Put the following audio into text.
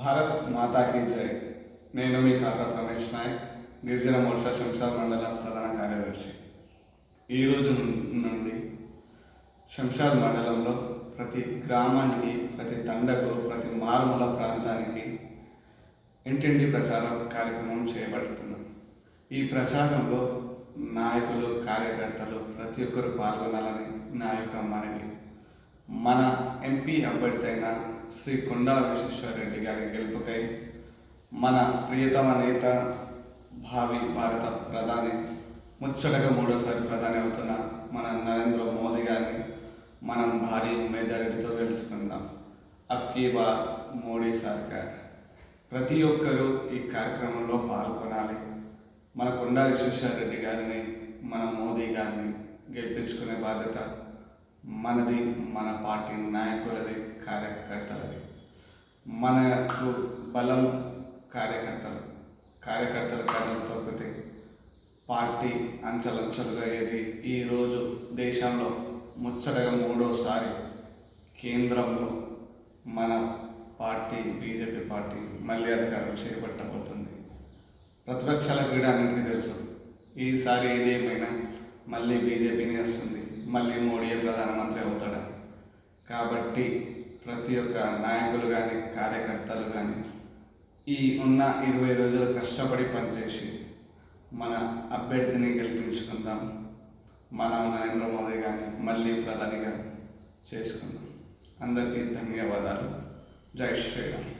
భారత్ నేను మీ కాకరాత్ రమేష్ నాయక్ గిరిజన మోర్చా శంషాద్ మండలం ప్రధాన కార్యదర్శి. ఈ రోజు నుండి శంషాద్ మండలంలో ప్రతి గ్రామానికి ప్రతి తండకు ప్రతి మారుమూల ప్రాంతానికి ఇంటింటి ప్రచారం కార్యక్రమం చేపడుతున్నాం ఈ ప్రచారంలో నాయకులు కార్యకర్తలు ప్రతి ఒక్కరు పాల్గొనాలని నా యొక్క మనవి. మన ఎంపీ అభ్యర్థైన శ్రీ కొండా విశ్వేశ్వరరెడ్డి గారి గెలుపుకై మన ప్రియతమ నేత భావి భారత ప్రధాని ముచ్చటగా మూడోసారి ప్రధాని అవుతున్న మన నరేంద్ర మోదీ గారిని మనం భారీ మెజారిటీతో గెలుచుకుందాం. అక్కీ బార్ మోడీ సర్కార్. ప్రతి ఒక్కరూ ఈ కార్యక్రమంలో పాల్గొనాలి. మన కొండా విశ్వేశ్వరరెడ్డి గారిని మన మోదీ గారిని గెలిపించుకునే బాధ్యత మనది మన పార్టీ నాయకులది కార్యకర్తలది. మనకు బలం కార్యకర్తలు కార్యకర్తల కథం తొక్కితే పార్టీ అంచలంచలుగా ఏది ఈరోజు దేశంలో ముచ్చటగా మూడోసారి కేంద్రంలో మన పార్టీ బీజేపీ పార్టీ మళ్ళీ అధికారం చేపట్టబోతుంది. ప్రతిపక్షాల క్రీడ అన్నింటికీ తెలుసు. ఈసారి ఏదేమైనా మళ్ళీ బీజేపీని వస్తుంది. మళ్ళీ మోడీయే ప్రధానమంత్రి అవుతాడని కాబట్టి ప్రతి ఒక్క నాయకులు కానీ కార్యకర్తలు కానీ ఈ ఉన్న ఇరవై రోజులు కష్టపడి పనిచేసి మన అభ్యర్థిని గెలిపించుకుందాం. మన నరేంద్ర మోదీ కానీ మళ్ళీ ప్రధానిగా చేసుకుందాం. అందరికీ ధన్యవాదాలు. జై శ్రీరామ్.